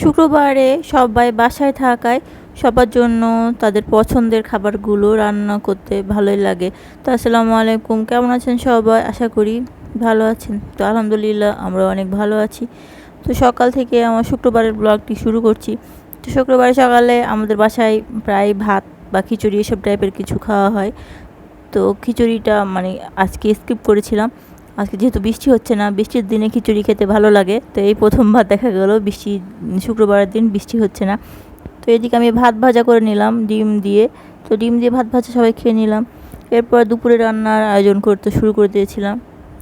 শুক্রবারে সবাই বাসায় থাকায় সবার জন্য তাদের পছন্দের খাবারগুলো রান্না করতে ভালোই লাগে। তো আসসালামু আলাইকুম, কেমন আছেন সবাই? আশা করি ভালো আছেন। তো আলহামদুলিল্লাহ আমরা অনেক ভালো আছি। তো সকাল থেকে আমার শুক্রবারের ব্লগটি শুরু করছি। তো শুক্রবারে সকালে আমাদের বাসায় প্রায় ভাত বা খিচুড়ি এসব টাইপের কিছু খাওয়া হয়। তো খিচুড়িটা মানে আজকে স্কিপ করেছিলাম। আজকে যেহেতু বৃষ্টি হচ্ছে না, বৃষ্টির দিনে খিচুড়ি খেতে ভালো লাগে। তো এই প্রথমবার দেখা গেল বৃষ্টি, শুক্রবারের দিন বৃষ্টি হচ্ছে না। তো এদিকে আমি ভাত ভাজা করে নিলাম, ডিম দিয়ে। তো ডিম দিয়ে ভাত ভাজা সবাই খেয়ে নিলাম। এরপর দুপুরে রান্নার আয়োজন করতে শুরু করে দিয়েছিলাম।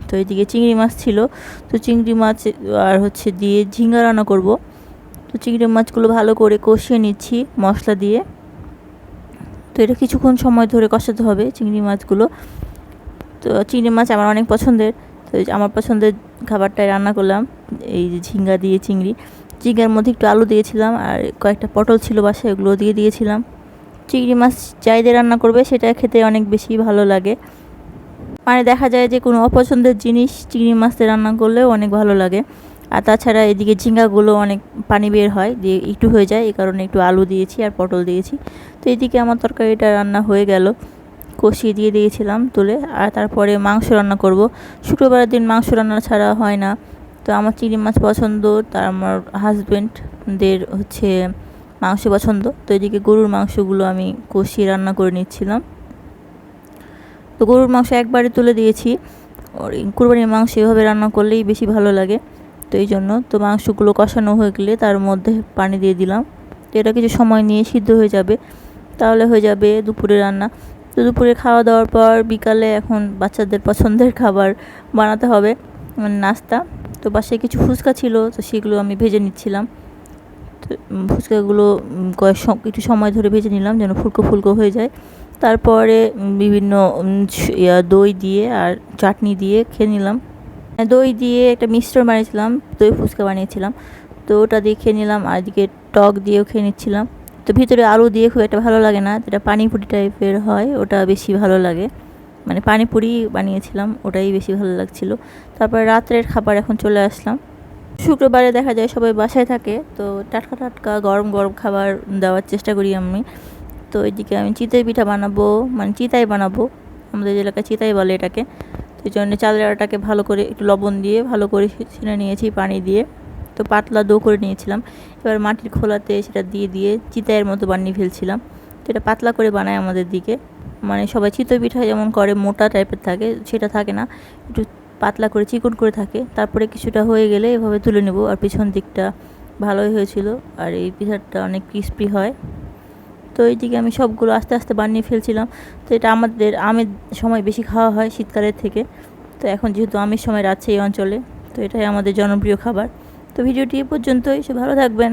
তো এদিকে চিংড়ি মাছ ছিল। তো চিংড়ি মাছ, আর হচ্ছে দিয়ে ঝিঙ্গা রান্না করব। তো চিংড়ি মাছগুলো ভালো করে কষিয়ে নিচ্ছি মশলা দিয়ে। তো এটা কিছুক্ষণ সময় ধরে কষাতে হবে চিংড়ি মাছগুলো। তো চিংড়ি মাছ আমার অনেক পছন্দের। তো আমার পছন্দের খাবারটাই রান্না করলাম, এই যে ঝিঙ্গা দিয়ে চিংড়ি। চিংড়ির মধ্যে একটু আলু দিয়েছিলাম আর কয়েকটা পটল ছিল বাসায় ওগুলো দিয়ে দিয়েছিলাম। চিংড়ি মাছ যাই দিয়ে রান্না করবে, সেটা খেতে অনেক বেশি ভালো লাগে। মানে দেখা যায় যে কোনো অপছন্দের জিনিস চিংড়ি মাছ দিয়ে রান্না করলেও অনেক ভালো লাগে। আর তাছাড়া এদিকে ঝিঙ্গাগুলো অনেক পানি বের হয়, দিয়ে একটু হয়ে যায়, এই কারণে একটু আলু দিয়েছি আর পটল দিয়েছি। তো এদিকে আমার তরকারিটা রান্না হয়ে গেল। কষিয়ে দিয়ে দিয়েছিলাম তুলে, আর তারপরে মাংস রান্না করব। শুক্রবারের দিন মাংস রান্না ছাড়া হয় না। তো আমার চিংড়ি মাছ পছন্দ, তার আমার হাজব্যান্ডদের হচ্ছে মাংস পছন্দ। তো এদিকে গরুর মাংসগুলো আমি কষিয়ে রান্না করে নিচ্ছিলাম। তো গরুর মাংস একবারে তুলে দিয়েছি। কুরবানির মাংস এভাবে রান্না করলেই বেশি ভালো লাগে। তো এই জন্য তো মাংসগুলো কষানো হয়ে গেলে তার মধ্যে পানি দিয়ে দিলাম। তো এটা কিছু সময় নিয়ে সিদ্ধ হয়ে যাবে। তাহলে হয়ে যাবে দুপুরে রান্না। তো দুপুরে খাওয়া দাওয়ার পর বিকালে এখন বাচ্চাদের পছন্দের খাবার বানাতে হবে মানে নাস্তা। তো বাসায় কিছু ফুচকা ছিল, তো সেগুলো আমি ভেজে নিচ্ছিলাম। তো ফুচকাগুলো কয়েক একটু সময় ধরে ভেজে নিলাম যেন ফুলকো ফুলকো হয়ে যায়। তারপরে বিভিন্ন দই দিয়ে আর চাটনি দিয়ে খেয়ে নিলাম। দই দিয়ে একটা মিশ্রণ বানিয়েছিলাম, দই ফুচকা বানিয়েছিলাম। তো ওটা দিয়ে খেয়ে নিলাম, আর এদিকে টক দিয়েও খেয়ে নিচ্ছিলাম। তো ভিতরে আলু দিয়ে খুব একটা ভালো লাগে না, যেটা পানিপুরি টাইপের হয়, ওটা বেশি ভালো লাগে। মানে পানিপুরি বানিয়েছিলাম, ওটাই বেশি ভালো লাগছিল। তারপরে রাত্রের খাবার এখন চলে আসলাম। শুক্রবারে দেখা যায় সবাই বাসায় থাকে, তো টাটকা টাটকা গরম গরম খাবার দেওয়ার চেষ্টা করি আমি। তো এদিকে আমি চিতই পিঠা বানাবো মানে চিতাই বানাবো, আমাদের এলাকায় চিতাই বলে এটাকে। তো এই জন্য চালের আটাকে ভালো করে একটু লবণ দিয়ে, ভালো করে ছিনে নিয়েছি পানি দিয়ে। তো পাতলা দো করে নিয়েছিলাম। এবার মাটির খোলাতে সেটা দিয়ে দিয়ে চিতায়ের মতো বানিয়ে ফেলছিলাম। তো এটা পাতলা করে বানায় আমাদের দিকে। মানে সবাই চিতই পিঠা যেমন করে, মোটা টাইপের থাকে, সেটা থাকে না। একটু পাতলা করে চিকন করে থাকে। তারপরে কিছুটা হয়ে গেলে এভাবে তুলে নেব। আর পিছন দিকটা ভালোই হয়েছিল। আর এই পিঠাটা অনেক ক্রিস্পি হয়। তো এইদিকে আমি সবগুলো আস্তে আস্তে বানিয়ে ফেলছিলাম। তো এটা আমাদের আমের সময় বেশি খাওয়া হয় শীতকালের থেকে। তো এখন যেহেতু আমের সময় রাখছে এই অঞ্চলে, তো এটাই আমাদের জনপ্রিয় খাবার। তো ভিডিওটি এ পর্যন্তই সে ভালো থাকবেন।